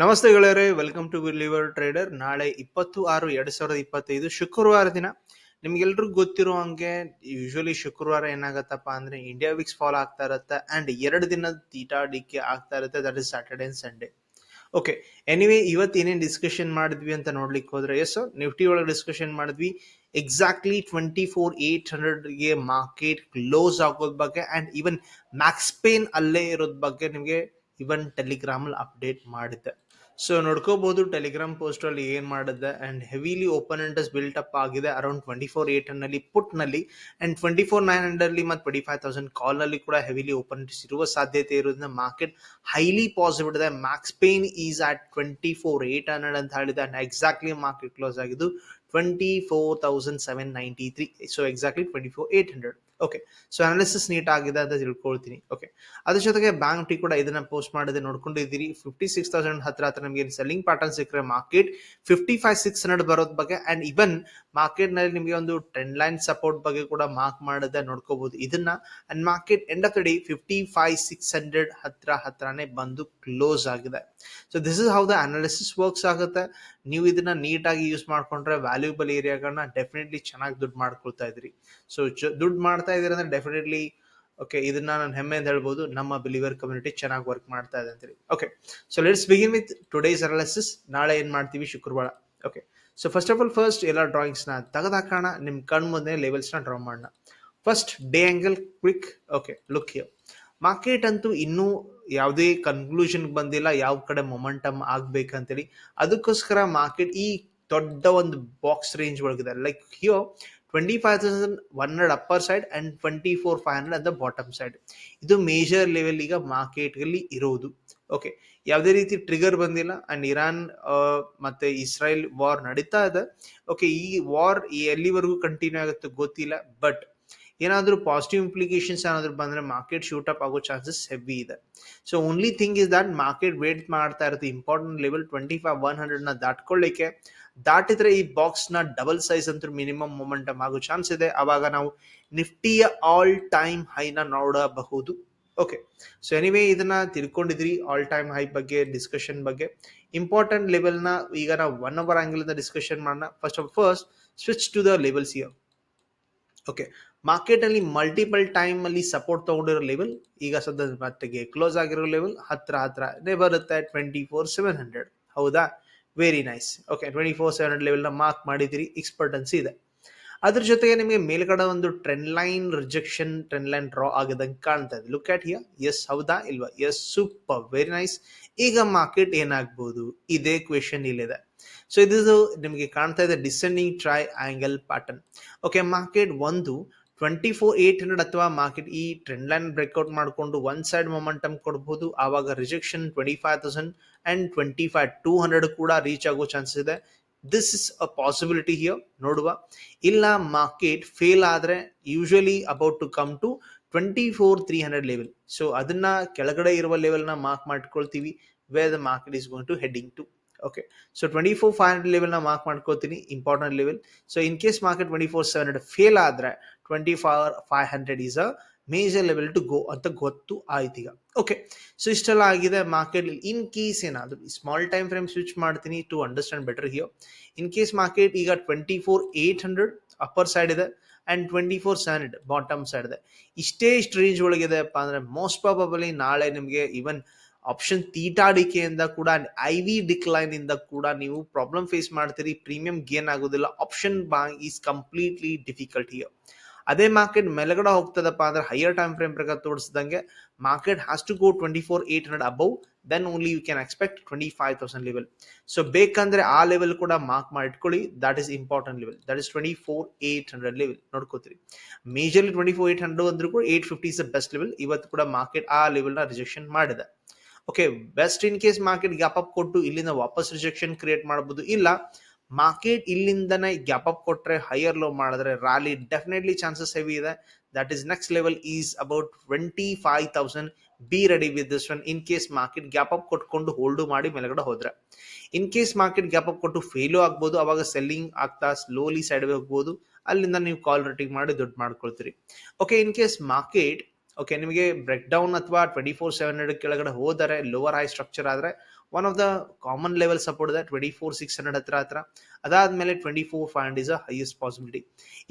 ನಮಸ್ತೆ ಗೆಳೆಯರೆ welcome to liver trader ನಾಳೆ ಇಪ್ಪತ್ತು ಆರು ಎರಡ್ ಸಾವಿರದ ಇಪ್ಪತ್ತೈದು ಶುಕ್ರವಾರ ದಿನ. ನಿಮ್ಗೆಲ್ರಿಗೂ ಗೊತ್ತಿರೋ ಹಂಗೆ ಯೂಶಲಿ ಶುಕ್ರವಾರ ಏನಾಗತ್ತಪ್ಪ ಅಂದ್ರೆ ಇಂಡಿಯಾ ವಿಕ್ಸ್ ಫಾಲೋ ಆಗ್ತಾ ಇರುತ್ತೆ ಅಂಡ್ ಎರಡು ದಿನ ತೀಟಾ ಡಿಕ್ಕೆ ಆಗ್ತಾ ಇರುತ್ತೆ. That is Saturday and Sunday okay anyway ಇವತ್ತು ಏನೇನು ಡಿಸ್ಕಷನ್ ಮಾಡಿದ್ವಿ ಅಂತ ನೋಡ್ಲಿಕ್ಕೆ ಹೋದ್ರೆ ಎಸ್ ನಿಫ್ಟಿ ಒಳಗೆ ಡಿಸ್ಕಷನ್ ಮಾಡಿದ್ವಿ. ಎಕ್ಸಾಕ್ಟ್ಲಿ ಟ್ವೆಂಟಿ ಫೋರ್ ಏಟ್ ಹಂಡ್ರೆಡ್ಗೆ ಮಾರ್ಕೆಟ್ ಕ್ಲೋಸ್ ಆಗೋದ್ ಬಗ್ಗೆ ಅಂಡ್ ಈವನ್ ಮ್ಯಾಕ್ಸ್ ಪೇನ್ ಅಲ್ಲೇ ಇರೋದ್ ಬಗ್ಗೆ ನಿಮಗೆ ಇವನ್ ಟೆಲಿಗ್ರಾಮಲ್ಲಿ ಅಪ್ಡೇಟ್ ಮಾಡಿದ್ದೆ. ಸೊ ನೋಡ್ಕೋಬಹುದು ಟೆಲಿಗ್ರಾಮ್ ಪೋಸ್ಟ್ ಅಲ್ಲಿ ಏನ್ ಮಾಡಿದೆ and heavily open interest built up ಆಗಿದೆ ಅರೌಂಡ್ ಟ್ವೆಂಟಿ ಫೋರ್ ಏಟ್ನಲ್ಲಿ ಪುಟ್ನಲ್ಲಿ and twenty four nine hundred ಅಲ್ಲಿ ಮತ್ತು ಟ್ವೆಂಟಿ ಫೈವ್ ತೌಸಂಡ್ ಕಾಲ್ನಲ್ಲಿ ಕೂಡ ಹೆವಿಲಿ ಓಪನ್ ಇಂಟ್ರೆಸ್ಟ್ ಇರುವ ಸಾಧ್ಯತೆ ಇರೋದ್ರಿಂದ ಮಾರ್ಕೆಟ್ ಹೈಲಿ ಪಾಸಿಟಿವ್ ಇದೆ. Max pain is at twenty four eight hundred ಅಂತ ಹೇಳಿದೆ ಅಂಡ್ ಎಕ್ಸಾಕ್ಟ್ಲಿ ಮಾರ್ಕೆಟ್ ಕ್ಲೋಸ್ ಆಗಿದ್ದು twenty four thousand seven ninety three so exactly twenty four eight hundred okay so analysis neat ಆಗಿದೆ ಅಂತ ತಿಳ್ಕೊಳ್ತೀನಿ. Okay ಅದ್ರ ಜೊತೆಗೆ bank T ಕೂಡ ಇದನ್ನ post ಮಾಡಿದೆ ನೋಡ್ಕೊಂಡಿದ್ದೀರಿ. ಫಿಫ್ಟಿ ಸಿಕ್ಸ್ ತೌಸಂಡ್ ಹತ್ರ ಹತ್ರ ನಮಗೆ ಸೆಲ್ಲಿಂಗ್ ಪ್ಯಾಟರ್ನ್ ಸಿಕ್ಕರೆ market fifty five six hundred ಬರೋದ್ ಬಗ್ಗೆ ಅಂಡ್ ಇವನ್ ಮಾರ್ಕೆಟ್ನಲ್ಲಿ ನಿಮಗೆ ಒಂದು ಟ್ರೆಂಡ್ ಲೈನ್ ಸಪೋರ್ಟ್ ಬಗ್ಗೆ ಕೂಡ ಮಾರ್ಕ್ ಮಾಡಿದೆ ನೋಡ್ಕೋಬಹುದು ಇದನ್ನ and market end of the fifty five six hundred ಹತ್ರ ಹತ್ರನೇ ಬಂದು ಕ್ಲೋಸ್ ಆಗಿದೆ. So this is how the analysis works ಆಗುತ್ತೆ. ನೀವು ಇದನ್ನ ನೀಟಾಗಿ ಯೂಸ್ ಮಾಡ್ಕೊಂಡ್ರೆ ವ್ಯಾಲ್ಯೂಬಲ್ ಏರಿಯಾಗಳನ್ನ ಡೆಫಿನೆಟ್ಲಿ ಚೆನ್ನಾಗಿ ದುಡ್ಡು ಮಾಡ್ಕೊಳ್ತಾ ಇದ್ರಿ. ಸೊ ದುಡ್ಡು ಮಾಡ್ತಾ ಇದೀರ ಅಂದ್ರೆ ಡೆಫಿನೆಟ್ಲಿ ಓಕೆ ಇದನ್ನ ನಾನು ಹೆಮ್ಮೆ ಅಂತ ಹೇಳ್ಬೋದು, ನಮ್ಮ ಬಿಲಿವರ್ ಕಮ್ಯುನಿಟಿ ಚೆನ್ನಾಗಿ ವರ್ಕ್ ಮಾಡ್ತಾ ಇದೆ ಅಂತೇಳಿ okay so let's begin with today's analysis ನಾಳೆ ಏನ್ ಮಾಡ್ತೀವಿ? ಶುಕ್ರವಾರ. Okay so first of all first ಎಲ್ಲ ಡ್ರಾಯಿಂಗ್ಸ್ನ ತೆಗೆದಾಕೋಣ ನಿಮ್ ಕಣ್ ಮುಂದೆ ಲೆವೆಲ್ಸ್ನ ಡ್ರಾ ಮಾಡೋಣ. First day angle quick okay look here market ಅಂತೂ ಇನ್ನೂ ಯಾವುದೇ ಕನ್ಕ್ಲೂಷನ್ ಬಂದಿಲ್ಲ, ಯಾವ ಕಡೆ ಮೊಮೆಂಟಮ್ ಆಗಬೇಕಂತೇಳಿ. ಅದಕ್ಕೋಸ್ಕರ ಮಾರ್ಕೆಟ್ ಈ ದೊಡ್ಡ ಒಂದು box range ಒಳಗಿದೆ. Like here twenty five thousand one hundred upper side and twenty four five hundred the bottom side ಇದು ಮೇಜರ್ ಲೆವೆಲ್ ಈಗ ಮಾರ್ಕೆಟ್ ಅಲ್ಲಿ ಇರೋದು. ಓಕೆ ಯಾವುದೇ ರೀತಿ ಟ್ರಿಗರ್ ಬಂದಿಲ್ಲ. ಅಂಡ್ ಇರಾನ್ ಮತ್ತೆ ಇಸ್ರಾಯೇಲ್ ವಾರ್ ನಡೀತಾ ಇದೆ. ಓಕೆ ಈ ವಾರ್ ಎಲ್ಲಿವರೆಗೂ ಕಂಟಿನ್ಯೂ ಆಗುತ್ತೆ ಗೊತ್ತಿಲ್ಲ. ಬಟ್ ಏನಾದರೂ ಪಾಸಿಟಿವ್ ಇಂಪ್ಲಿಕೇಶನ್ಸ್ ಏನಾದರೂ ಬಂದ್ರೆ ಮಾರ್ಕೆಟ್ ಶೂಟ್ ಅಪ್ ಆಗೋ ಚಾನ್ಸಸ್ ಹೆವಿ ಇದೆ. So only thing is that market wait ಮಾಡ್ತಾ ಇರುತ್ತೆ. Important level twenty five one ಹಂಡ್ರೆಡ್ನ ದಾಟ್ಕೊಳ್ಳಿಕ್ಕೆ. ದಾಟಿದ್ರೆ ಈ ಬಾಕ್ಸ್ನ ಡಬಲ್ ಸೈಜ್ ಅಂತೂ ಮಿನಿಮಮ್ ಮೊಮೆಂಟಮ್ ಆಗೋ ಚಾನ್ಸ್ ಇದೆ. ಆವಾಗ ನಾವು ನಿಫ್ಟಿಯ ಆಲ್ ಟೈಮ್ ಹೈನ ನೋಡಬಹುದು. ಓಕೆ ಸೊ ಎನಿವೇ ಇದನ್ನ ತಿಳ್ಕೊಂಡಿದ್ರಿ ಆಲ್ ಟೈಮ್ ಹೈ ಬಗ್ಗೆ ಡಿಸ್ಕಷನ್ ಬಗ್ಗೆ. ಇಂಪಾರ್ಟೆಂಟ್ ಲೆವೆಲ್ನ ಈಗ ನಾವು ಒನ್ ಅವರ್ ಆಂಗಲ್ ಇಂದ ಡಿಸ್ಕಷನ್ ಮಾಡೋಣ. First of first switch to the levels here okay market ಅಲ್ಲಿ ಮಲ್ಟಿಪಲ್ ಟೈಮ್ ಅಲ್ಲಿ ಸಪೋರ್ಟ್ ತಗೊಂಡಿರೋ ಲೆವೆಲ್ ಈಗ ಸದ್ಯದ ಮಟ್ಟಿಗೆ ಕ್ಲೋಸ್ ಆಗಿರೋ ಲೆವೆಲ್ ಹತ್ರ ಹತ್ರ ಬರುತ್ತೆ ಟ್ವೆಂಟಿ ಫೋರ್ ಸೆವೆನ್ ಹಂಡ್ರೆಡ್ ಹೌದಾ? Very nice okay twenty four seven hundred ಲೆವೆಲ್ನ mark ಮಾಡಿದಿರಿ ಎಕ್ಸ್ಪರ್ಟೆನ್ಸಿ ಇದೆ. ಅದ್ರ ಜೊತೆಗೆ ನಿಮಗೆ ಮೇಲ್ಗಡೆ ಒಂದು trend line rejection trend line draw ಆಗದಂಗೆ ಕಾಣ್ತಾ ಇದೆ. ಲುಕ್ ಆಟ್ ಹಿಯರ್ ಎಸ್ ಹೌದಾ? ಇಲ್ವಾ? ಎಸ್ ಸೂಪರ್ ವೆರಿ ನೈಸ್ ಈಗ ಮಾರ್ಕೆಟ್ ಏನಾಗ್ಬೋದು? ಇದೇ ಕ್ವೆಶನ್ ಇಲ್ಲಿದೆ. ಸೊ ಇದು ನಿಮಗೆ ಕಾಣ್ತಾ ಇದೆ descending triangle pattern okay market ಒಂದು ಟ್ವೆಂಟಿ ಫೋರ್ ಏಟ್ ಹಂಡ್ರೆಡ್ ಅಥವಾ ಮಾರ್ಕೆಟ್ ಈ ಟ್ರೆಂಡ್ ಲೈನ್ ಬ್ರೇಕ್ಔಟ್ ಮಾಡಿಕೊಂಡು ಒನ್ ಸೈಡ್ ಮೊಮೆಂಟಮ್ ಕೊಡಬಹುದು ಆವಾಗ rejection twenty five thousand and twenty five two hundred ಕೂಡ ರೀಚ್ ಆಗೋ ಚಾನ್ಸಸ್ ಇದೆ. This is a possibility here ನೋಡುವ. ಇಲ್ಲ ಮಾರ್ಕೆಟ್ ಫೇಲ್ ಆದ್ರೆ usually about to come to twenty four three hundred level so ಅದನ್ನ ಕೆಳಗಡೆ ಇರುವ ಲೆವೆಲ್ನ ಮಾರ್ಕ್ ಮಾಡ್ಕೊಳ್ತೀವಿ where the market is going to heading to okay so twenty four five hundred ಲೆವೆಲ್ನ mark ಮಾಡ್ಕೋತೀನಿ important level so in case market twenty four seven hundred fail ಆದ್ರೆ twenty four five hundred is a major level to go ಅಂತ ಗೊತ್ತು ಆಯ್ತು ಈಗ. Okay so ಇಷ್ಟೆಲ್ಲ ಆಗಿದೆ. Market in case ಏನಾದ್ರು small time frame switch ಮಾಡ್ತೀನಿ to understand better here in case market ಈಗ twenty four eight hundred upper side ಇದೆ ಆ್ಯಂಡ್ ಟ್ವೆಂಟಿ ಫೋರ್ ಸೆವೆನ್ ಇದೆ ಬಾಟಮ್ ಸೈಡ್ ಇದೆ. ಇಷ್ಟೇ ಇಷ್ಟು ರೇಂಜ್ ಒಳಗಿದೆಪ್ಪ ಅಂದ್ರೆ ಮೋಸ್ಟ್ ಪ್ರಾಬಬಲಿ ನಾಳೆ ನಿಮಗೆ ಈವನ್ ಆಪ್ಷನ್ ತೀಟಾಡಿಕೆಯಿಂದ ಕೂಡ ಐ ವಿ ಡಿಕ್ಲೈನ್ ಇಂದ ಕೂಡ ನೀವು ಪ್ರಾಬ್ಲಮ್ ಫೇಸ್ ಮಾಡ್ತೀರಿ. ಪ್ರೀಮಿಯಂ ಗೇನ್ ಆಗೋದಿಲ್ಲ. Option buying is completely difficult here ಅದೇ ಮಾರ್ಕೆಟ್ ಮೆಲಗಡೆ ಹೋಗ್ತದಪ್ಪ ಅಂದ್ರೆ ಹೈಯರ್ ಟೈಮ್ ಫ್ರೇಮ್ ಪ್ರಕಾರ ತೋರಿಸಿದಂಗೆ market has to go twenty four eight hundred above then only you can expect twenty five thousand level so ಬೇಕಂದ್ರೆ ಆ level ಕೂಡ mark ಮಾಡಿ ಇಟ್ಕೊಳ್ಳಿ that is important level that is twenty four eight hundred level ನೋಡ್ಕೋತೀರಿ. Majorly twenty four eight hundred ಅಂದ್ರೂ ಕೂಡ eight fifty is the best level ಇವತ್ತು ಕೂಡ market ಆ ಲೆವೆಲ್ನ ರಿಜೆಕ್ಷನ್ ಮಾಡಿದೆ. Okay best in case market gap up ಕೊಟ್ಟು ಇಲ್ಲಿಂದ ವಾಪಸ್ ರಿಜೆಕ್ಷನ್ ಕ್ರಿಯೇಟ್ ಮಾಡಬಹುದು ಇಲ್ಲ ಮಾರ್ಕೆಟ್ ಇಲ್ಲಿಂದನೇ ಗ್ಯಾಪ್ ಅಪ್ ಕೊಟ್ರೆ ಹೈಯರ್ ಲೋ ಮಾಡಿದ್ರೆ ರಾಲಿ ಡೆಫಿನೆಟ್ಲಿ ಚಾನ್ಸಸ್ ಹೆವಿ ಇದೆ. That is next level is about twenty five thousand be ready with this one in case market gap up ಕೊಟ್ಕೊಂಡು ಹೋಲ್ಡ್ ಮಾಡಿ ಮೇಲ್ಗಡೆ ಹೋದ್ರೆ. In case market gap up ಕೊಟ್ಟು fail ಆಗ್ಬೋದು, ಅವಾಗ selling ಆಗ್ತಾ slowly side ಹೋಗ್ಬೋದು, ಅಲ್ಲಿಂದ ನೀವು ಕಾಲ್ ರೇಟಿಂಗ್ ಮಾಡಿ ದುಡ್ಡು ಮಾಡ್ಕೊಳ್ತೀರಿ. Okay in case market okay ನಿಮಗೆ ಬ್ರೇಕ್ ಡೌನ್ ಅಥವಾ ಟ್ವೆಂಟಿ ಫೋರ್ ಸೆವೆನ್ ಹಂಡ್ರೆಡ್ ಕೆಳಗಡೆ ಹೋದರೆ ಲೋವರ್ ಹೈ ಸ್ಟ್ರಕ್ಚರ್ ಆದರೆ one of the common level support ಇದೆ ಟ್ವೆಂಟಿ ಫೋರ್ ಸಿಕ್ಸ್ ಹಂಡ್ರೆಡ್ ಹತ್ರ ಹತ್ರ. ಅದಾದ್ಮೇಲೆ twenty four five hundred is a highest possibility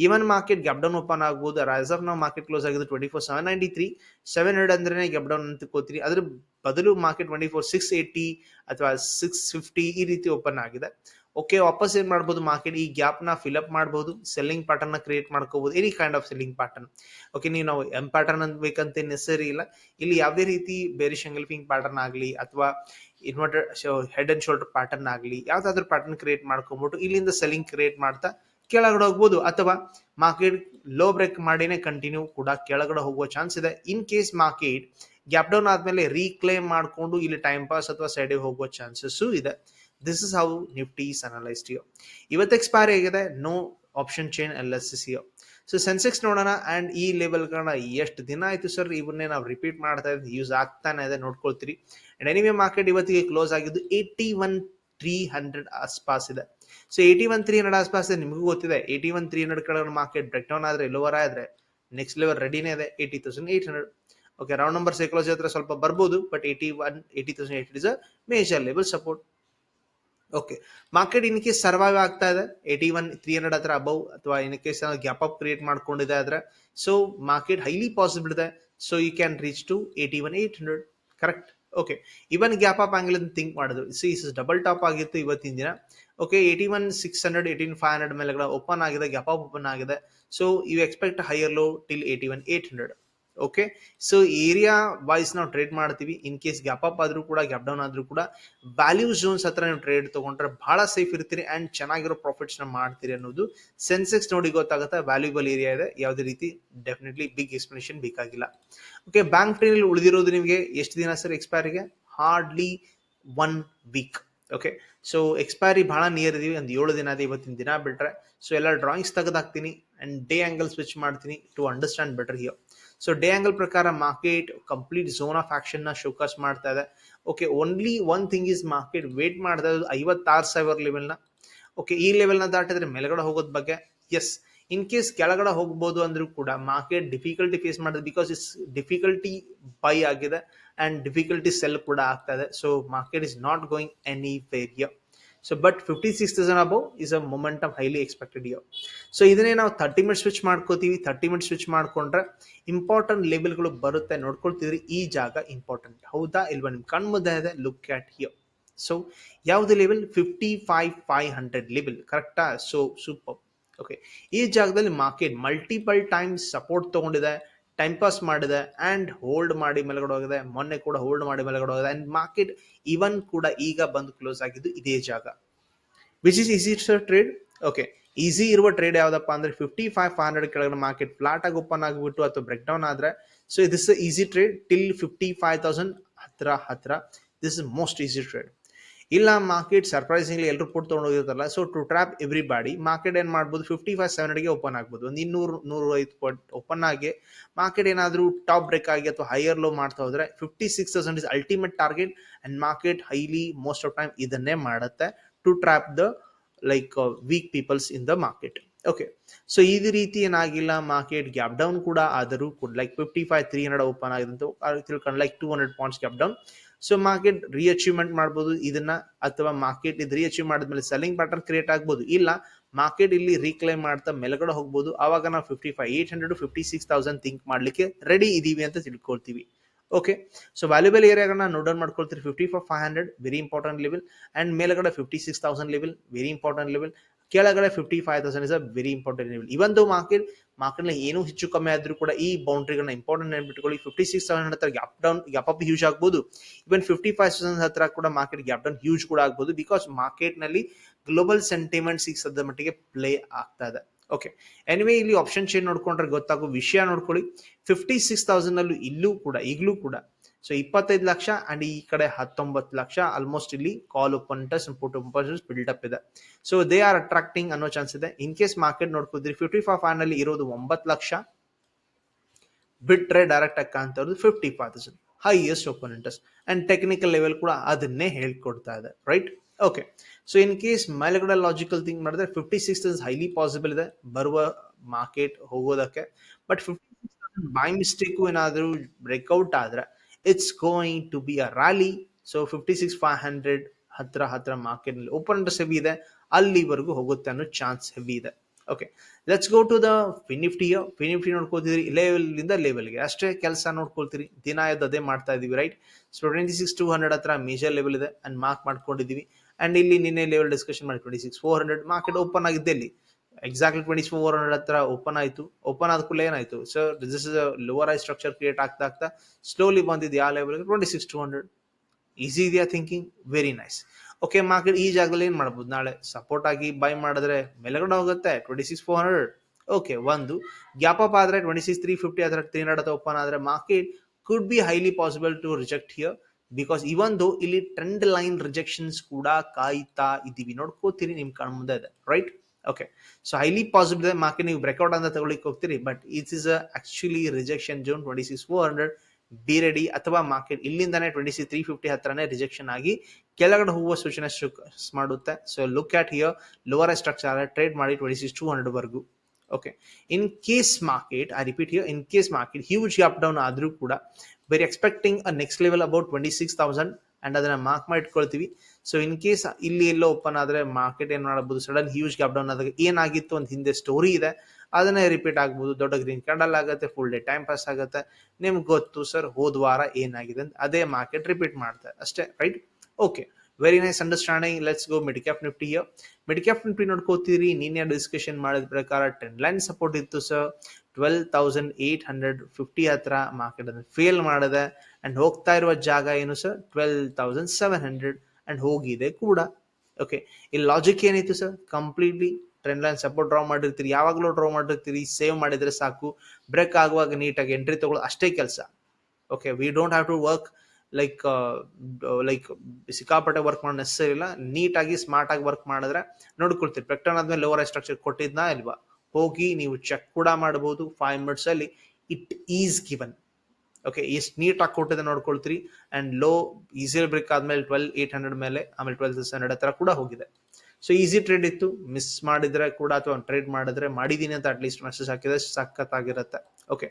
even market gap down open ಆಗ್ಬೋದು. Rise of ನಾವು market close ಆಗಿದೆ twenty four seven ninety three seven hundred ಅಂದ್ರೆ gap down ಅಂತ ಕೋತೀರಿ ಅದ್ರ ಬದಲು market twenty four six eighty ಅಥವಾ six fifty ಈ ರೀತಿ ಓಪನ್ ಆಗಿದೆ. ಓಕೆ ವಾಪಸ್ ಏನ್ ಮಾಡ್ಬೋದು? ಮಾರ್ಕೆಟ್ ಈ ಗ್ಯಾಪ್ನ ಫಿಲ್ಅಪ್ ಮಾಡ್ಬೋದು. ಸೆಲ್ಲಿಂಗ್ ಪ್ಯಾಟರ್ನ್ನ ಕ್ರಿಯೇಟ್ ಮಾಡ್ಕೋಬಹುದು any kind of selling pattern okay ನೀವು ನಾವು ಎಂ ಪ್ಯಾಟರ್ನ್ ಅಂತ ಬೇಕಂತ ನೆಸರಿ ಇಲ್ಲ. ಇಲ್ಲಿ ಯಾವುದೇ ರೀತಿ ಬೇರೆ ಶಂಗಲ್ಫಿಂಗ್ ಪ್ಯಾಟರ್ನ್ ಆಗಲಿ ಅಥವಾ inverter head and shoulder pattern ಆಗಲಿ, ಯಾವ್ದಾದ್ರು ಪ್ಯಾಟರ್ನ್ ಕ್ರಿಯೇಟ್ ಮಾಡ್ಕೊಂಡ್ಬಿಟ್ಟು ಇಲ್ಲಿಂದ ಸೆಲ್ಲಿಂಗ್ ಕ್ರಿಯೇಟ್ ಮಾಡ್ತಾ ಕೆಳಗಡೆ ಹೋಗ್ಬೋದು. ಅಥವಾ ಮಾರ್ಕೆಟ್ ಲೋ ಬ್ರೇಕ್ ಮಾಡಿನೇ ಕಂಟಿನ್ಯೂ ಕೂಡ ಕೆಳಗಡೆ ಹೋಗುವ ಚಾನ್ಸ್ ಇದೆ. In case market gap down ಆದ್ಮೇಲೆ ರೀಕ್ಲೇಮ್ ಮಾಡ್ಕೊಂಡು ಇಲ್ಲಿ ಟೈಮ್ ಪಾಸ್ ಅಥವಾ ಸೈಡಿಗೆ ಹೋಗುವ ಚಾನ್ಸಸ್ ಇದೆ. This is how Nifty analysed you ಇವತ್ತು ಎಕ್ಸ್ಪೈರ್ ಆಗಿದೆ no option chain L S C so Sensex ನೋಡೋಣ ಆ್ಯಂಡ್ ಈ ಲೆವೆಲ್ಗಳನ್ನ ಎಷ್ಟು ದಿನ ಆಯ್ತು ಸರ್ ಇವನ್ನೇ ನಾವು ರಿಪೀಟ್ ಮಾಡ್ತಾ ಇದ್ದೀವಿ ಯೂಸ್ ಆಗ್ತಾನೆ ಇದೆ, ನೋಡ್ಕೊಳ್ತೀರಿ. ಆ್ಯಂಡ್ ಎನಿವೇ ಮಾರ್ಕೆಟ್ ಇವತ್ತಿಗೆ ಕ್ಲೋಸ್ ಆಗಿದ್ದು ಏಯ್ಟಿ ಒನ್ ತ್ರೀ ಹಂಡ್ರೆಡ್ ಆಸ್ಪಾಸ್ ಇದೆ. So eighty one three hundred ಆಸ್ಪಾಸ್ ಇದೆ, ನಿಮಗೂ ಗೊತ್ತಿದೆ. ಏಯ್ಟಿ ಒನ್ ತ್ರೀ ಹಂಡ್ರೆಡ್ ಕೆಳಗಡೆ ಮಾರ್ಕೆಟ್ ಬ್ರೇಕ್ ಡೌನ್ ಆದರೆ ಲೋವರ್ ಆದರೆ ನೆಕ್ಸ್ಟ್ ಲೆವೆಲ್ ರೆಡಿನೇ ಇದೆ eighty thousand eight hundred okay round number psychology ಹತ್ರ ಸ್ವಲ್ಪ ಬರ್ಬೋದು but eighty one eighty thousand eight is a major level support okay market in case survive ಆಗ್ತಾ ಇದೆ. ಏಯ್ಟಿ ಒನ್ ತ್ರೀ ಹಂಡ್ರೆಡ್ ಹತ್ರ above ಅಥವಾ in case gap up create ಮಾಡ್ಕೊಂಡಿದೆ ಆದ್ರೆ so market highly possible ಇದೆ. So you can reach to eighty one eight hundred correct okay even gap up angle ಅಂತ think ಮಾಡಿದ್ರು see is double top ಆಗಿತ್ತು ಇವತ್ತಿನ ದಿನ. Okay eighty one six hundred eighteen five hundred ಮೇಲೆ open ಆಗಿದೆ gap up open ಆಗಿದೆ. So you expect higher low till eighty one eight hundred okay so area wise ನಾವು trade ಮಾಡ್ತೀವಿ. In case gap up ಆದ್ರೂ ಕೂಡ gap down ಆದ್ರೂ ಕೂಡ value zones ಹತ್ರ ನೀವು ಟ್ರೇಡ್ ತಗೊಂಡ್ರೆ ಬಹಳ ಸೇಫ್ ಇರ್ತೀರಿ ಅಂಡ್ ಚೆನ್ನಾಗಿರೋ ಪ್ರಾಫಿಟ್ಸ್ನ ಮಾಡ್ತೀರಿ ಅನ್ನೋದು ಸೆನ್ಸೆಕ್ಸ್ ನೋಡಿ ಗೊತ್ತಾಗುತ್ತೆ. ವ್ಯಾಲ್ಯೂಬಲ್ ಏರಿಯಾ ಇದೆ. ಯಾವುದೇ ರೀತಿ ಡೆಫಿನೆಟ್ಲಿ ಬಿಗ್ ಎಕ್ಸ್ಪ್ಲನೇಷನ್ ಬೇಕಾಗಿಲ್ಲ. ಓಕೆ ಬ್ಯಾಂಕ್ ಟ್ರೇನಲ್ಲಿ ಉಳಿದಿರೋದು ನಿಮಗೆ ಎಷ್ಟು ದಿನ sir ಎಕ್ಸ್ಪೈರಿಗೆ hardly one week okay so expiry ಬಹಳ ನಿಯರ್ ಇದೀವಿ. ಒಂದು ಏಳು ದಿನ ಇದೆ ಇವತ್ತಿನ ದಿನ ಬಿಟ್ರೆ. ಸೊ ಎಲ್ಲ ಡ್ರಾಯಿಂಗ್ಸ್ ತೆಗೆದಾಕ್ತೀನಿ ಅಂಡ್ ಡೇ ಆಂಗಲ್ ಸ್ವಿಚ್ ಮಾಡ್ತೀನಿ to understand better here so day angle ಪ್ರಕಾರ ಮಾರ್ಕೆಟ್ ಕಂಪ್ಲೀಟ್ ಝೋನ್ ಆಫ್ ಆಕ್ಷನ್ನ ಶೋಕಾಸ್ ಮಾಡ್ತಾ ಇದೆ. Okay only one thing is market wait ಮಾಡ್ತಾ ಇರೋದು ಐವತ್ತಾರು ಸಾವಿರ ಲೆವೆಲ್ನ ಓಕೆ ಈ ಲೆವೆಲ್ನ ದಾಟಿದ್ರೆ ಮೇಲ್ಗಡೆ ಹೋಗೋದ್ ಬಗ್ಗೆ ಎಸ್ ಇನ್ ಕೇಸ್ ಕೆಳಗಡೆ ಹೋಗ್ಬೋದು ಅಂದ್ರೂ ಕೂಡ ಮಾರ್ಕೆಟ್ ಡಿಫಿಕಲ್ಟಿ ಫೇಸ್ ಮಾಡಿದೆ ಬಿಕಾಸ್ ಇಟ್ಸ್ ಡಿಫಿಕಲ್ಟಿ ಬೈ ಆಗಿದೆ ಅಂಡ್ ಡಿಫಿಕಲ್ಟಿ ಸೆಲ್ ಕೂಡ ಆಗ್ತಾ ಇದೆ. So market is not going anywhere so but fifty six thousand above is a momentum highly expected year so ಇದನ್ನೇ ನಾವು ತರ್ಟಿ ಮಿನಿಟ್ ಸ್ವಿಚ್ ಮಾಡ್ಕೋತೀವಿ. Thirty minute switch ಮಾಡ್ಕೊಂಡ್ರೆ important ಲೆವೆಲ್ಗಳು ಬರುತ್ತೆ. ನೋಡ್ಕೊಳ್ತಿದ್ರಿ, ಈ ಜಾಗ ಇಂಪಾರ್ಟೆಂಟ್ ಹೌದಾ ಇಲ್ವಾ? ನಿಮ್ಮ ಕಣ್ಮುದ್ದೆ ಇದೆ. ಲುಕ್ ಆಟ್ ಹಿಯರ್ ಸೊ ಯಾವುದೇ level fifty five five hundred level ಕರೆಕ್ಟಾ ಸೊ ಸೂಪರ್ ಓಕೆ ಈ ಜಾಗದಲ್ಲಿ ಮಾರ್ಕೆಟ್ ಮಲ್ಟಿಪಲ್ ಟೈಮ್ಸ್ ಸಪೋರ್ಟ್ ತಗೊಂಡಿದೆ. ಟೈಮ್ ಪಾಸ್ ಮಾಡಿದೆ ಅಂಡ್ ಹೋಲ್ಡ್ ಮಾಡಿ ಮೇಲ್ಗಡೆ ಹೋಗಿದೆ ಮೊನ್ನೆ ಕೂಡ ಹೋಲ್ಡ್ ಮಾಡಿ ಮೇಲ್ಗಡೆ ಹೋಗಿದೆ ಅಂಡ್ ಮಾರ್ಕೆಟ್ ಇವನ್ ಕೂಡ ಈಗ ಬಂದು ಕ್ಲೋಸ್ ಆಗಿದ್ದು ಇದೇ ಜಾಗ. Which is easy trade okay easy ಇರುವ ಟ್ರೇಡ್ ಯಾವುದಪ್ಪ ಅಂದ್ರೆ ಫಿಫ್ಟಿ ಫೈವ್ ಫೈವ್ ಹಂಡ್ರೆಡ್ ಕೆಳಗಡೆ ಮಾರ್ಕೆಟ್ ಫ್ಲಾಟ್ ಆಗಿ ಓಪನ್ ಆಗಿಬಿಟ್ಟು ಅಥವಾ ಬ್ರೇಕ್ ಡೌನ್ ಆದ್ರೆ so this easy trade till fifty five thousand ಹತ್ರ ಹತ್ರ. This is most easy trade ಇಲ್ಲ ಮಾರ್ಕೆಟ್ ಸರ್ಪ್ರೈಸಿಂಗ್ಲಿ ಎಲ್ಲರೂ put ತೊಗೊಂಡೋಗಿರ್ತಾರಲ್ಲ. So to trap everybody market ಏನು ಮಾಡ್ಬೋದು? ಫಿಫ್ಟಿ ಫೈವ್ ಸೆವೆನ್ ಹಂಡ್ರೆಡ್ಗೆ ಓಪನ್ ಆಗ್ಬೋದು. ಒಂದು ಇನ್ನೂರು ನೂರು ಐದು ಪಾಯಿಂಟ್ ಓಪನ್ ಆಗಿ ಮಾರ್ಕೆಟ್ ಏನಾದರೂ ಟಾಪ್ ಬ್ರೇಕ್ ಆಗಿ ಅಥವಾ ಹೈಯರ್ ಲೋ ಮಾಡ್ತಾ ಹೋದ್ರೆ fifty six thousand is ultimate target and market highly most of time ಇದನ್ನೇ ಮಾಡುತ್ತೆ to trap the like weak peoples in the market okay so ಈ ರೀತಿ ಏನಾಗಿಲ್ಲ. ಮಾರ್ಕೆಟ್ ಗ್ಯಾಪ್ ಡೌನ್ ಕೂಡ ಆದರೂ ಕೂಡ like fifty five three hundred open ಆಗಿದೆ ತಿಳ್ಕೊಂಡು like two hundred points gap down so market ರೀಅಚೀವ್ಮೆಂಟ್ ಮಾಡ್ಬೋದು. ಇದನ್ನ ಅಥವಾ ಮಾರ್ಕೆಟ್ ಇದು ರೀಅಚೀವ್ ಮಾಡಿದ್ಮೇಲೆ ಸೆಲ್ಲಿಂಗ್ ಪ್ಯಾಟರ್ನ್ ಕ್ರಿಯೇಟ್ ಆಗ್ಬೋದು. ಇಲ್ಲ ಮಾರ್ಕೆಟ್ ಇಲ್ಲಿ ರೀಕ್ಲೈಮ್ ಮಾಡ್ತಾ ಮೇಲ್ಗಡೆ ಹೋಗ್ಬೋದು. ಅವಾಗ ನಾವು fifty five eight hundred fifty six thousand think ಮಾಡ್ಲಿಕ್ಕೆ ರೆಡಿ ಇದೀವಿ ಅಂತ ತಿಳ್ಕೊಳ್ತೀವಿ. ಓಕೆ ಸೊ ವ್ಯಾಲ್ಯೂಬಲ್ ಏರಿಯಾಗಳನ್ನ note down ಮಾಡ್ಕೊಳ್ತೀರಿ. Fifty four five hundred very important level and ಮೇಲ್ಗಡೆ fifty six thousand level very important level ಕೆಳಗಡೆ fifty five thousand is a very important level even market ಮಾರ್ಕೆಟ್ನಲ್ಲಿ ಏನು ಹೆಚ್ಚು ಕಮ್ಮಿ ಆದರೂ ಕೂಡ ಈ ಬೌಂಡ್ರಿಗಳನ್ನ ಇಂಪಾರ್ಟೆಂಟ್ ನೆನ್ಬಿಟ್ಕೊಳ್ಳಿ ಫಿಫ್ಟಿ ಸಿಕ್ಸ್ ತೌಸಂಡ್ ಹತ್ರ gap down gap up huge ಆಗ್ಬೋದು. ಇವನ್ ಫಿಫ್ಟಿ ಫೈವ್ ತೌಸಂಡ್ ಹತ್ರ ಕೂಡ ಮಾರ್ಕೆಟ್ ಗ್ಯಾಪ್ ಡೌನ್ ಹ್ಯೂಜ್ ಕೂಡ ಆಗ್ಬೋದು ಬಿಕಾಸ್ ಮಾರ್ಕೆಟ್ನಲ್ಲಿ ಗ್ಲೋಬಲ್ ಸೆಂಟಿಮೆಂಟ್ಸ್ ಈಗ ಅದ ಮಟ್ಟಿಗೆ ಪ್ಲೇ ಆಗ್ತಾ ಇದೆ. ಓಕೆ ಎನಿವೇ ಇಲ್ಲಿ ಆಪ್ಷನ್ ಚೇಂಜ್ ನೋಡ್ಕೊಂಡ್ರೆ ಗೊತ್ತಾಗೋ ವಿಷಯ ನೋಡ್ಕೊಳ್ಳಿ. ಫಿಫ್ಟಿ ಸಿಕ್ಸ್ ತೌಸಂಡ್ ಅಲ್ಲೂ ಇಲ್ಲೂ ಕೂಡ, ಈಗಲೂ ಕೂಡ ಸೊ ಇಪ್ಪತ್ತೈದು ಲಕ್ಷ ಅಂಡ್ ಈ ಕಡೆ ಹತ್ತೊಂಬತ್ತು ಲಕ್ಷ ಆಲ್ಮೋಸ್ಟ್ ಇಲ್ಲಿ call open interest put open interest build up ಇದೆ. ಸೊ ದೇ ಆರ್ ಅಟ್ರಾಕ್ಟಿಂಗ್ ಅನ್ನೋ ಚಾನ್ಸ್ ಇದೆ. ಇನ್ ಕೇಸ್ ಮಾರ್ಕೆಟ್ ನೋಡ್ಕೋದ್ರಿ ಫಿಫ್ಟಿ ಫೈವ್ ಫೈವ್ನಲ್ಲಿ ಇರೋದು ಒಂಬತ್ತು ಲಕ್ಷ, ಬಿಟ್ರೆ ಡೈರೆಕ್ಟ್ ಅಕ್ಕ ಅಂತ fifty five thousand highest open interest and technical level ಕೂಡ ಅದನ್ನೇ ಹೇಳ್ಕೊಡ್ತಾ ಇದೆ right okay so in case ಮೇಲ್ಗಡೆ ಲಾಜಿಕಲ್ ಥಿಂಕ್ ಮಾಡಿದ್ರೆ ಫಿಫ್ಟಿ ಸಿಕ್ಸ್ ಹೈಲಿ ಪಾಸಿಬಲ್ ಇದೆ ಬರುವ ಮಾರ್ಕೆಟ್ ಹೋಗೋದಕ್ಕೆ. ಬಟ್ ಫಿಫ್ಟಿ ಬೈ ಮಿಸ್ಟೇಕು ಏನಾದರೂ ಬ್ರೇಕ್ಔಟ್ ಆದ್ರೆ it's going to be a rally so fifty six five hundred ಹತ್ರ ಹತ್ರ ಮಾರ್ಕೆಟ್ನಲ್ಲಿ ಓಪನ್ ಇಂಟ್ರೆಸ್ಟ್ ಹೆವಿ ಇದೆ. ಅಲ್ಲಿವರೆಗೂ ಹೋಗುತ್ತೆ ಅನ್ನೋ ಚಾನ್ಸ್ ಹೆವಿ ಇದೆ. Okay let's go to the FinNifty FinNifty ನೋಡ್ಕೊತಿದ್ರಿ ಲೆವೆಲ್ನಿಂದ ಲೆವೆಲ್ಗೆ ಅಷ್ಟೇ ಕೆಲಸ ನೋಡ್ಕೊಳ್ತೀರಿ. ದಿನ ಎದ್ದು ಅದೇ ಮಾಡ್ತಾ ಇದೀವಿ right so twenty six two hundred ಹತ್ರ ಮೇಜರ್ ಲೆವೆಲ್ ಇದೆ ಅಂಡ್ ಮಾರ್ಕ್ ಮಾಡ್ಕೊಂಡಿದ್ದೀವಿ. ಅಂಡ್ ಇಲ್ಲಿ ನಿನ್ನೆ ಲೆವೆಲ್ ಡಿಸ್ಕಷನ್ ಮಾಡಿ twenty six four hundred market open ಆಗಿದ್ದೆ ಇಲ್ಲಿ. ಎಕ್ಸಾಕ್ಟ್ಲಿ ಟ್ವೆಂಟಿ ಫೋರ್ ಹಂಡ್ರೆಡ್ ಹತ್ರ ಓಪನ್ ಆಯಿತು. ಓಪನ್ ಆದ ಕೂಡಲೇ ಏನಾಯಿತು? So this is lower high structure create ಆಗ್ತಾ ಆಗ್ತಾ ಸ್ಲೋಲಿ ಬಂದಿದ್ದು ಯಾವ ಲೆವೆಲ್ಗೆ twenty six two hundred easy ಇದೆಯಾ thinking very nice okay market ಈ ಜಾಗದಲ್ಲಿ ಏನು ಮಾಡ್ಬೋದು? ನಾಳೆ ಸಪೋರ್ಟ್ ಆಗಿ ಬೈ ಮಾಡಿದ್ರೆ ಮೇಲೆಗಡೆ ಹೋಗುತ್ತೆ. Twenty six four hundred okay ಒಂದು. ಗ್ಯಾಪ್ ಅಪ್ ಆದರೆ ಟ್ವೆಂಟಿ ಸಿಕ್ಸ್ ತ್ರೀ ಫಿಫ್ಟಿ ಅದರ ತ್ರೀ ಹಂಡ್ರೆಡ್ ಓಪನ್ ಆದರೆ market could be highly possible to reject here because even though ಇಲ್ಲಿ ಟ್ರೆಂಡ್ ಲೈನ್ ರಿಜೆಕ್ಷನ್ಸ್ ಕೂಡ ಕಾಯ್ತಾ ಇದ್ದೀವಿ ನೋಡ್ಕೋತೀರಿ, ನಿಮ್ ಕಣ್ ಮುಂದೆ ಇದೆ. Right okay so highly possible market ನೀವು ಬ್ರೇಕ್ಔಟ್ ಅಂತ ತಗೊಳ್ಳಿಕ್ಕೆ ಹೋಗ್ತೀರಿ but it is actually rejection zone twenty six four hundred be ready ಅಥವಾ ಮಾರ್ಕೆಟ್ ಇಲ್ಲಿಂದಾನೆ ಟ್ವೆಂಟಿ ಸಿ ತ್ರೀ ಫಿಫ್ಟಿ ಹತ್ರನೇ ರಿಜೆಕ್ಷನ್ ಆಗಿ ಕೆಳಗಡೆ ಹೋಗುವ ಸೂಚನೆ ಮಾಡುತ್ತೆ. So look at here lower structure trade ಮಾಡಿ ಟ್ವೆಂಟಿ ಸಿಕ್ಸ್ ಟೂ ಹಂಡ್ರೆಡ್ ವರೆಗೂ. Okay in case market I repeat here in case market huge up down ಆದರೂ ಕೂಡ very expecting a next level about twenty six thousand and ಅದನ್ನ mark ಮಾಡಿ ಇಟ್ಕೊಳ್ತೀವಿ so in case ಇಲ್ಲಿ ಎಲ್ಲೋ open ಆದ್ರೆ market ಏನ್ ಮಾಡಬಹುದು? ಸಡನ್ ಹ್ಯೂಜ್ ಗ್ಯಾಪ್ ಡೌನ್ ಆದಾಗ ಏನಾಗಿತ್ತು ಅಂತ ಹಿಂದೆ ಸ್ಟೋರಿ ಇದೆ. ಅದನ್ನ ರಿಪೀಟ್ ಆಗ್ಬೋದು. ದೊಡ್ಡ ಗ್ರೀನ್ ಕ್ಯಾಂಡಲ್ ಆಗುತ್ತೆ ಫುಲ್ ಡೇ ಟೈಮ್ ಪಾಸ್ ಆಗುತ್ತೆ. ನಿಮ್ಗೆ ಗೊತ್ತು ಸರ್ ಹೋದ ವಾರ ಏನಾಗಿದೆ? ಅಂತ ಅದೇ ಮಾರ್ಕೆಟ್ ರಿಪೀಟ್ ಮಾಡ್ತಾರೆ. ಅಷ್ಟೇ right okay very nice understanding let's go mid cap Nifty mid cap Nifty ನೋಡ್ಕೋತೀರಿ. ನಿನ್ನೆ ಡಿಸ್ಕಷನ್ ಮಾಡಿದ ಪ್ರಕಾರ ಟೆನ್ ಲೈನ್ ಸಪೋರ್ಟ್ ಇತ್ತು sir twelve thousand eight hundred fifty ಹತ್ರ ಮಾರ್ಕೆಟ್ ಅನ್ನು ಫೇಲ್ ಮಾಡಿದೆ. ಅಂಡ್ ಹೋಗ್ತಾ ಇರುವ ಜಾಗ ಏನು sir twelve thousand seven hundred and ಹೋಗಿದೆ ಕೂಡ. ಓಕೆ ಇಲ್ಲಿ ಲಾಜಿಕ್ ಏನಿತ್ತು sir completely trend line support draw ಮಾಡಿರ್ತೀರಿ. ಯಾವಾಗಲೂ ಡ್ರಾ ಮಾಡಿರ್ತೀರಿ. ಸೇವ್ ಮಾಡಿದ್ರೆ ಸಾಕು. ಬ್ರೇಕ್ ಆಗುವಾಗ ನೀಟಾಗಿ ಎಂಟ್ರಿ ತಗೊಳ್ಳೋ ಅಷ್ಟೇ ಕೆಲಸ. Okay we don't have to work like like ಸಿಕ್ಕಾಪಟ್ಟೆ ವರ್ಕ್ ಮಾಡೋ ನೆಸರಿ ಇಲ್ಲ. ನೀಟಾಗಿ ಸ್ಮಾರ್ಟ್ ಆಗಿ ವರ್ಕ್ ಮಾಡಿದ್ರೆ ನೋಡ್ಕೊಳ್ತೀರಿ. ಪೆಕ್ಟನ್ ಆದ್ಮೇಲೆ ಲೋವರ್ ಸ್ಟ್ರಕ್ಚರ್ ಕೊಟ್ಟಿದ್ನಾ ಇಲ್ವಾ? ಹೋಗಿ ನೀವು ಚೆಕ್ ಕೂಡ ಮಾಡಬಹುದು. ಫೈವ್ ಮಿನಿಟ್ಸ್ ಅಲ್ಲಿ ಇಟ್ ಈಸ್ ಗಿವನ್ ಓಕೆ ಎಷ್ಟು ನೀಟಾಗಿ ಕೊಟ್ಟಿದೆ ನೋಡ್ಕೊಳ್ತೀರಿ. ಅಂಡ್ ಲೋ ಈಸಿ ಬ್ರೇಕ್ ಆದ್ಮೇಲೆ ಟ್ವೆಲ್ ಏಟ್ ಹಂಡ್ರೆಡ್ ಮೇಲೆ, ಆಮೇಲೆ ಟ್ವೆಲ್ ಸಿಕ್ಸ್ ಹಂಡ್ರೆಡ್ ಹತ್ರ ಕೂಡ ಹೋಗಿದೆ. ಸೊ ಈಸಿ ಟ್ರೇಡ್ ಇತ್ತು. ಮಿಸ್ ಮಾಡಿದ್ರೆ ಕೂಡ ಅಥವಾ ಟ್ರೇಡ್ ಮಾಡಿದ್ರೆ ಮಾಡಿದೀನಿ ಅಂತ ಅಟ್ಲೀಸ್ಟ್ ಮೆಸೇಜ್ ಹಾಕಿದ್ರೆ ಸಖತ್ತಾಗಿರುತ್ತೆ. ಓಕೆ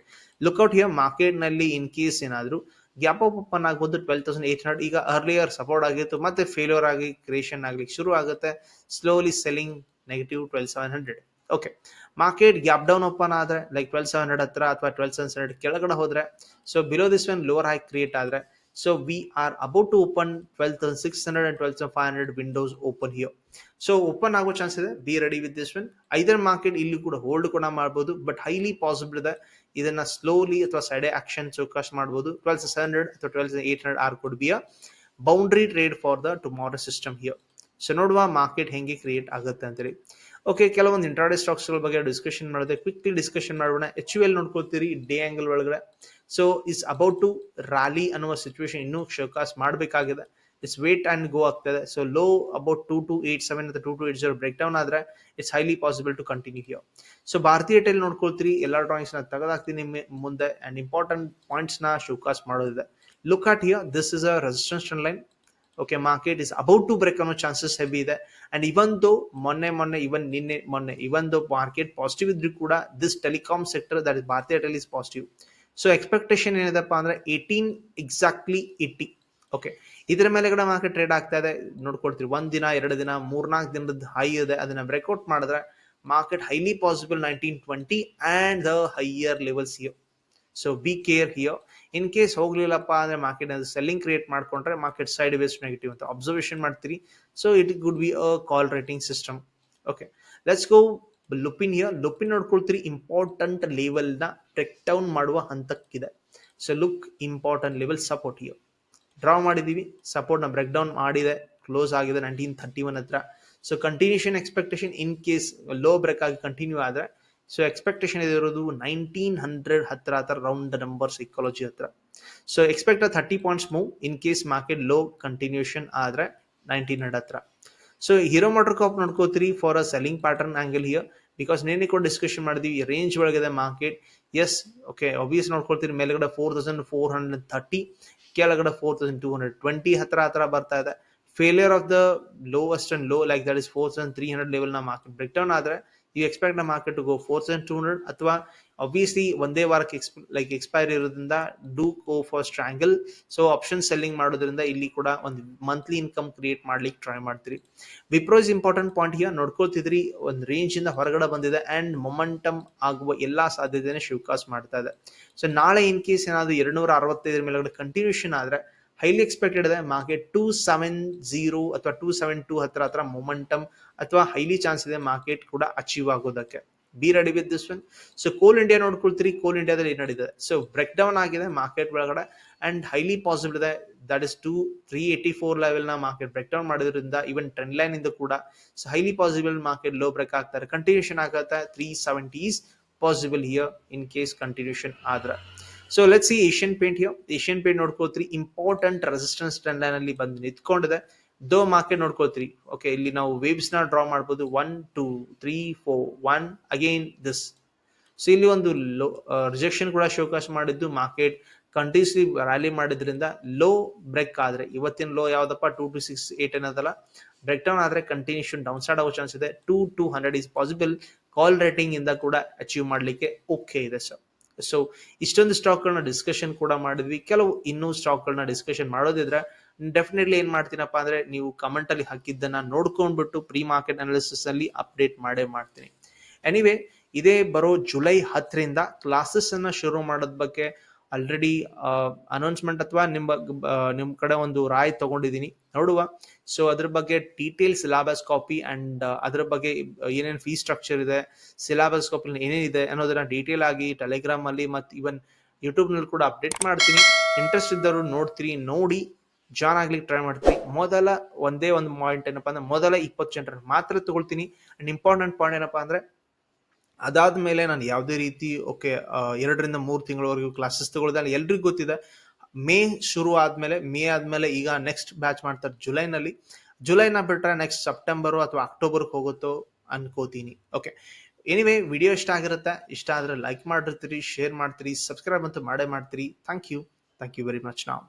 ಲುಕ್ಔಟ್ ಹಿಯರ್ ಮಾರ್ಕೆಟ್ನಲ್ಲಿ ಇನ್ ಕೇಸ್ ಏನಾದ್ರು ಗ್ಯಾಪ್ ಅಪ್ ಓಪನ್ ಆಗ್ಬೋದು ಟ್ವೆಲ್ ತೌಸಂಡ್ ಏಟ್ ಹಂಡ್ರೆಡ್ ಈಗ ಅರ್ಲಿಯರ್ ಸಪೋರ್ಟ್ ಆಗಿತ್ತು, ಮತ್ತೆ ಫೇಲ್ಯೂರ್ ಆಗಿ ಕ್ರಿಯೇಷನ್ ಆಗ್ಲಿಕ್ಕೆ ಶುರು ಆಗುತ್ತೆ. Slowly selling negative twelve seven hundred okay market gap down open ಆದ್ರೆ ಲೈಕ್ ಟ್ವೆಲ್ ಸೆವೆನ್ ಹಂಡ್ರೆಡ್ ಹತ್ರ ಅಥವಾ ಟ್ವೆಲ್ ಸೆವೆನ್ ಹಂಡ್ರೆಡ್ ಕೆಳಗಡೆ ಹೋದ್ರೆ so below this one lower high create ಆದ್ರೆ so we are about to open twelve thousand six hundred and twelve thousand five hundred windows open here so open ಆಗೋ chance ಇದೆ be ready with this one either market ಇಲ್ಲಿ ಕೂಡ hold ಕೂಡ ಮಾಡ್ಬೋದು but highly possible ಇದೆ. ಇದನ್ನ slowly ಅಥವಾ ಸೈಡೆ action ಚೌಕಾಶ್ ಮಾಡ್ಬೋದು. ಟ್ವೆಲ್ ಸೆವೆನ್ ಹಂಡ್ರೆಡ್ ಅಥವಾ twelve eight hundred or could be boundary trade for the tomorrow system here so ನೋಡುವ ಮಾರ್ಕೆಟ್ ಹೆಂಗೆ ಕ್ರಿಯೇಟ್ ಆಗುತ್ತೆ ಅಂತೇಳಿ ಓಕೆ ಕೆಲವೊಂದು ಇಂಟ್ರಾಡೆ ಸ್ಟಾಕ್ಸ್ಗಳ ಬಗ್ಗೆ ಡಿಸ್ಕಷನ್ ಮಾಡಿದೆ ಕ್ವಿಕ್ಲಿ ಡಿಸ್ಕಷನ್ ಮಾಡೋಣ ಎಚ್ ಯು ಎಲ್ ನೋಡ್ಕೊಳ್ತೀರಿ ಡೇ ಆಂಗಲ್ ಒಳಗಡೆ. So is about to rally ಅನ್ನುವ ಸಿಚುವೇಶನ್ ಇನ್ನೂ ಶೋಕಾಸ್ ಮಾಡಬೇಕಾಗಿದೆ. ಇಟ್ಸ್ ವೇಟ್ ಅಂಡ್ ಗೋ ಆಗ್ತದೆ. So low about two two eight seven ಅಥವಾ two two eight zero break down ಆದರೆ it's highly possible to continue here so Bharti Airtel ನೋಡ್ಕೊಳ್ತೀರಿ, ಎಲ್ಲ ಡ್ರಾಯಿಂಗ್ಸ್ನ ತೆಗೆದಾಕ್ತೀನಿ ನಿಮ್ಮ ಮುಂದೆ. ಅಂಡ್ ಇಂಪಾರ್ಟೆಂಟ್ ಪಾಯಿಂಟ್ಸ್ನ ಶೋಕಾಸ್ ಮಾಡೋದಿದೆ. Look at here this is a resistance line okay market is about to break ಅನ್ನೋ chances heavy ಇದೆ ಅಂಡ್ ಇವನ್ ದೋ ಮೊನ್ನೆ ಮೊನ್ನೆ ಇವನ್ ನಿನ್ನೆ ಮೊನ್ನೆ ಇವನ್ ದೋ ಮಾರ್ಕೆಟ್ ಪಾಸಿಟಿವ್ ಇದ್ರೂ ಕೂಡ this telecom sector that is Bharti Airtel is positive so expectation ಏನಿದೆಪ್ಪ ಅಂದ್ರೆ ಏಯ್ಟೀನ್ ಎಕ್ಸಾಕ್ಟ್ಲಿ ಏಯ್ಟಿ ಓಕೆ ಇದರ ಮೇಲೆ ಕೂಡ ಮಾರ್ಕೆಟ್ ಟ್ರೇಡ್ ಆಗ್ತಾ ಇದೆ. ನೋಡ್ಕೊಳ್ತೀರಿ, ಒಂದ್ ದಿನ, ಎರಡು ದಿನ ಮೂರ್ನಾಲ್ಕು ದಿನದ ಹೈ ಇದೆ. ಅದನ್ನ ಬ್ರೇಕ್ಔಟ್ ಮಾಡಿದ್ರೆ market highly possible nineteen twenty and the higher levels here so be care here in case ಹೋಗ್ಲಿಲ್ಲಪ್ಪ ಅಂದ್ರೆ ಮಾರ್ಕೆಟ್ ಸೆಲ್ಲಿಂಗ್ ಕ್ರಿಯೇಟ್ ಮಾಡ್ಕೊಂಡ್ರೆ ಮಾರ್ಕೆಟ್ ಸೈಡ್ ವೇಸ್ಟ್ ನೆಗೆಟಿವ್ ಅಂತ ಅಬ್ಸರ್ವೇಷನ್ ಮಾಡ್ತೀರಿ. So it good be a call rating system okay let's go Lupin here Lupin ನೋಡ್ಕೊಳ್ತೀರಿ important ಲೆವೆಲ್ನ ನ break down ಮಾಡುವ ಹಂತಕ್ಕಿದೆ. So look important level support here draw ಮಾಡಿದೀವಿ. ಸಪೋರ್ಟ್ನ break down ಮಾಡಿದೆ. Close ಆಗಿದೆ nineteen thirty one ಹತ್ರ. So continuation expectation in case low break ಆಗಿ continue ಆದ್ರೆ ಸೊ ಎಕ್ಸ್ಪೆಕ್ಟೇಷನ್ ಇರೋದು ನೈನ್ಟೀನ್ ಹಂಡ್ರೆಡ್ ಹತ್ರ ಹತ್ರ ರೌಂಡ್ ನಂಬರ್ ಸೈಕಾಲಜಿ ಹತ್ರ so expect thirty points move in case market low continuation ಆದರೆ ನೈನ್ಟೀನ್ ಹಂಡ್ರೆಡ್ ಹತ್ರ so Hero MotoCorp ನೋಡ್ಕೋತೀರಿ for a selling pattern angle here because ನೇನೆ ಕೂಡ discussion ಮಾಡಿದ್ವಿ ರೇಂಜ್ ಒಳಗಿದೆ ಮಾರ್ಕೆಟ್ ಎಸ್ ಓಕೆ ಆಬ್ವಿಯಸ್ ನೋಡ್ಕೊಳ್ತೀರಿ ಮೇಲ್ಗಡೆ four thousand four hundred thirty ಕೆಳಗಡೆ four thousand two hundred twenty ಹತ್ರ ಹತ್ರ ಬರ್ತಾ ಇದೆ failure of the lowest and low like that is four thousand three hundred ಲೆವೆಲ್ನ market break down ಆದ್ರೆ you expect the market to go four thousand two hundred ಅಥವಾ obviously ಒಂದೇ ವಾರಕ್ಕೆ ಎಕ್ಸ್ like expire ಇರೋದ್ರಿಂದ do go for strangle so option selling ಮಾಡೋದ್ರಿಂದ ಇಲ್ಲಿ ಕೂಡ ಒಂದು ಮಂತ್ಲಿ ಇನ್ಕಮ್ ಕ್ರಿಯೇಟ್ ಮಾಡ್ಲಿಕ್ಕೆ ಟ್ರೈ ಮಾಡ್ತೀರಿ. Wipro is important point here ನೋಡ್ಕೊಳ್ತಿದ್ರಿ, ಒಂದು ರೇಂಜ್ ಇಂದ ಹೊರಗಡೆ ಬಂದಿದೆ ಅಂಡ್ ಮೊಮೆಂಟಮ್ ಆಗುವ ಎಲ್ಲಾ ಸಾಧ್ಯತೆಯನ್ನು ಶಿವಕಾಸ್ ಮಾಡ್ತಾ ಇದೆ. ಸೊ ನಾಳೆ ಇನ್ ಕೇಸ್ ಏನಾದ್ರು ಎರಡ್ನೂರ ಅರವತ್ತೈದರ ಮೇಲ್ಗಡೆ ಕಂಟಿನ್ಯೂಷನ್ ಆದ್ರೆ ಹೈಲಿ ಎಕ್ಸ್ಪೆಕ್ಟೆಡ್ ಇದೆ ಮಾರ್ಕೆಟ್ ಟೂ ಸೆವೆನ್ ಜೀರೋ ಅಥವಾ ಟೂ ಸೆವೆನ್ ಟೂ ಹತ್ರ ಹತ್ರ ಮೊಮೆಂಟಮ್ ಅಥವಾ ಹೈಲಿ ಚಾನ್ಸ್ ಇದೆ ಮಾರ್ಕೆಟ್ ಕೂಡ ಅಚೀವ್ ಆಗೋದಕ್ಕೆ. Be ready with this one so Coal India ನೋಡ್ಕೊಳ್ತೀರಿ ಕೋಲ್ ಇಂಡಿಯಾದಲ್ಲಿ ಏನ್ ನಡೀತದೆ? ಸೊ ಬ್ರೇಕ್ ಡೌನ್ ಆಗಿದೆ ಮಾರ್ಕೆಟ್ ಒಳಗಡೆ ಅಂಡ್ ಹೈಲಿ ಪಾಸಿಬಲ್ ಇದೆ. That is two three eighty four ಲೆವೆಲ್ನ market break down ಮಾಡೋದ್ರಿಂದ ಈವನ್ ಟ್ರೆಂಡ್ ಲೈನ್ ಇಂದ ಕೂಡ so highly possible market low break ಆಗ್ತಾರೆ. ಕಂಟಿನ್ಯೂಷನ್ ಆಗುತ್ತೆ. Three seventies possible here in case continuation ಆದ್ರೆ. So let's Asian Paint here Asian Paint ನೋಡ್ಕೋತೀರಿ important resistance trend line ಅಲ್ಲಿ ಬಂದು ನಿಂತ್ಕೊಂಡಿದೆ. Though market ನೋಡ್ಕೊಳ್ತೀರಿ. ಓಕೆ ಇಲ್ಲಿ ನಾವು ವೇವ್ಸ್ನ ಡ್ರಾ ಮಾಡ್ಬೋದು. One two three four one again this so ಇಲ್ಲಿ ಒಂದು ಲೋ ರಿಜೆಕ್ಷನ್ ಕೂಡ ಶೋಕಾಸ್ ಮಾಡಿದ್ದು ಮಾರ್ಕೆಟ್ ಕಂಟಿನ್ಯೂಸ್ಲಿ ರ್ಯಾಲಿ ಮಾಡಿದ್ರಿಂದ ಲೋ ಬ್ರೇಕ್ ಆದ್ರೆ, ಇವತ್ತಿನ ಲೋ ಯಾವ್ದಪ್ಪ? ಟೂ ಟು ಸಿಕ್ಸ್ ಏಟ್ ಏನದಲ್ಲ ಬ್ರೇಕ್ ಡೌನ್ ಆದ್ರೆ ಕಂಟಿನ್ಯೂಷನ್ ಡೌನ್ ಸೈಡ್ ಆಗೋ ಚಾನ್ಸ್ ಇದೆ. Two two hundred is possible call rating ಇಂದ ಕೂಡ ಅಚೀವ್ ಮಾಡ್ಲಿಕ್ಕೆ ಓಕೆ ಇದೆ ಸರ್ ಸೊ ಇಷ್ಟೊಂದು ಸ್ಟಾಕ್ಗಳನ್ನ ಡಿಸ್ಕಷನ್ ಕೂಡ ಮಾಡಿದ್ವಿ. ಕೆಲವು ಇನ್ನೂ ಸ್ಟಾಕ್ಗಳನ್ನ ಡಿಸ್ಕಷನ್ ಮಾಡೋದಿದ್ರೆ ಡೆಫಿನೆಟ್ಲಿ ಏನ್ ಮಾಡ್ತೀನಪ್ಪ ಅಂದ್ರೆ ನೀವು ಕಮೆಂಟ್ ಅಲ್ಲಿ ಹಾಕಿದ್ದನ್ನ ನೋಡ್ಕೊಂಡ್ಬಿಟ್ಟು ಪ್ರೀ ಮಾರ್ಕೆಟ್ ಅನಾಲಿಸಿಸ್ ಅಲ್ಲಿ ಅಪ್ಡೇಟ್ ಮಾಡೇ ಮಾಡ್ತೀನಿ. ಎನಿವೇ ಇದೇ ಬರೋ ಜುಲೈ ಹತ್ತರಿಂದ ಕ್ಲಾಸಸ್ ಅನ್ನ ಶುರು ಮಾಡೋದ್ ಬಗ್ಗೆ ಆಲ್ರೆಡಿ ಅನೌನ್ಸ್ಮೆಂಟ್ ಅಥವಾ ನಿಮ್ಮ ನಿಮ್ ಕಡೆ ಒಂದು ರಾಯ್ ತಗೊಂಡಿದ್ದೀನಿ ನೋಡುವ. ಸೊ ಅದ್ರ ಬಗ್ಗೆ ಡೀಟೇಲ್ ಸಿಲಾಬಸ್ ಕಾಪಿ ಅಂಡ್ ಅದ್ರ ಬಗ್ಗೆ ಏನೇನು ಫೀ ಸ್ಟ್ರಕ್ಚರ್ ಇದೆ ಸಿಲಾಬಸ್ ಕಾಪಿ ಏನೇನಿದೆ ಅನ್ನೋದನ್ನ ಡೀಟೇಲ್ ಆಗಿ ಟೆಲಿಗ್ರಾಮ್ ಅಲ್ಲಿ ಮತ್ತೆ ಇವನ್ ಯೂಟ್ಯೂಬ್ನಲ್ಲಿ ಕೂಡ ಅಪ್ಡೇಟ್ ಮಾಡ್ತೀನಿ. ಇಂಟ್ರೆಸ್ಟ್ ಇದ್ದವರು ನೋಡ್ತೀರಿ, ನೋಡಿ. ಜಾನ್ ಆಗ್ಲಿಕ್ಕೆ ಟ್ರೈ ಮಾಡ್ತೀನಿ. ಮೊದಲ ಒಂದೇ ಒಂದು ಪಾಯಿಂಟ್ ಏನಪ್ಪಾ ಅಂದ್ರೆ ಮೊದಲ ಇಪ್ಪತ್ತು ಜನರನ್ನು ಮಾತ್ರ ತಗೊಳ್ತೀನಿ. ಅಂಡ್ ಇಂಪಾರ್ಟೆಂಟ್ ಪಾಯಿಂಟ್ ಏನಪ್ಪಾ ಅಂದ್ರೆ ಅದಾದ್ಮೇಲೆ ನಾನು ಯಾವುದೇ ರೀತಿ ಓಕೆ ಎರಡರಿಂದ ಮೂರು ತಿಂಗಳವರೆಗೂ ಕ್ಲಾಸಸ್ ತಗೊಳ್ದೆ ಎಲ್ರಿಗೂ ಗೊತ್ತಿದೆ, ಮೇ ಶುರು ಆದ್ಮೇಲೆ, ಮೇ ಆದ್ಮೇಲೆ ಈಗ ನೆಕ್ಸ್ಟ್ ಬ್ಯಾಚ್ ಮಾಡ್ತಾರೆ ಜುಲೈನಲ್ಲಿ. ಜುಲೈನ ಬಿಟ್ರೆ ನೆಕ್ಸ್ಟ್ ಸೆಪ್ಟೆಂಬರು ಅಥವಾ ಅಕ್ಟೋಬರ್ಗೆ ಹೋಗುತ್ತೋ ಅನ್ಕೋತೀನಿ. ಓಕೆ ಎನಿವೇ ವಿಡಿಯೋ ಇಷ್ಟ ಆಗಿರುತ್ತೆ. ಇಷ್ಟ ಆದ್ರೆ ಲೈಕ್ ಮಾಡಿರ್ತೀರಿ ಶೇರ್ ಮಾಡ್ತೀರಿ ಸಬ್ಸ್ಕ್ರೈಬ್ ಅಂತೂ ಮಾಡೇ ಮಾಡ್ತೀರಿ. Thank you thank you very much ನಾವು